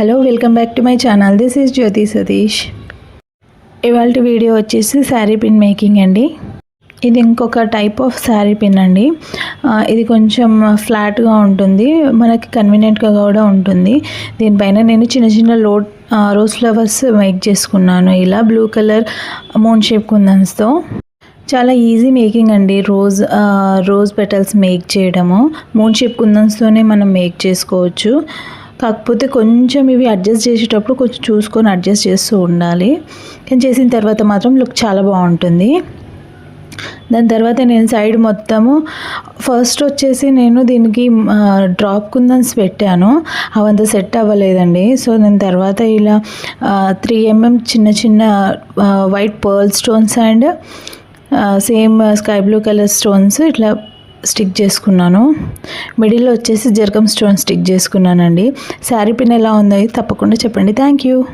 Hello welcome back to my channel. This is Jyothi Satish. ఇవాళ video వచ్చేసి sari pin making అండి. ఇది ఇంకొక టైప్ ఆఫ్ శారీ పిన్ అండి. ఇది కొంచెం ఫ్లాట్గా ఉంటుంది. మనకి కన్వీనియంట్గా కూడా ఉంటుంది. దీనిపైన నేను చిన్న చిన్న లోడ్ రోజ్ ఫ్లవర్స్ మేక్ చేసుకున్నాను. ఇలా బ్లూ కలర్ మూన్ షేప్ కుందన్స్తో. చాలా ఈజీ మేకింగ్ అండి. రోజ్ రోజ్ పెటల్స్ మేక్ చేయడము. మూన్ షేప్ కుందన్స్తోనే మనం మేక్ చేసుకోవచ్చు. కాకపోతే కొంచెం ఇవి అడ్జస్ట్ చేసేటప్పుడు కొంచెం చూసుకొని అడ్జస్ట్ చేస్తూ ఉండాలి. కానీ చేసిన తర్వాత మాత్రం లుక్ చాలా బాగుంటుంది. దాని తర్వాత నేను సైడ్ మొత్తము ఫస్ట్ వచ్చేసి నేను దీనికి డ్రాప్ కుందన్స్ పెట్టాను. అవంతా సెట్ అవ్వలేదండి. సో నేను తర్వాత ఇలా త్రీ ఎంఎం mm చిన్న చిన్న white pearl stones and same sky blue colour stones ఇట్లా స్టిక్ చేసుకున్నాను. మిడిల్లో వచ్చేసి జర్కమ్ స్టోన్ స్టిక్ చేసుకున్నానండి. శారీ పిన్ ఎలా ఉందో తప్పకుండా చెప్పండి. Thank you.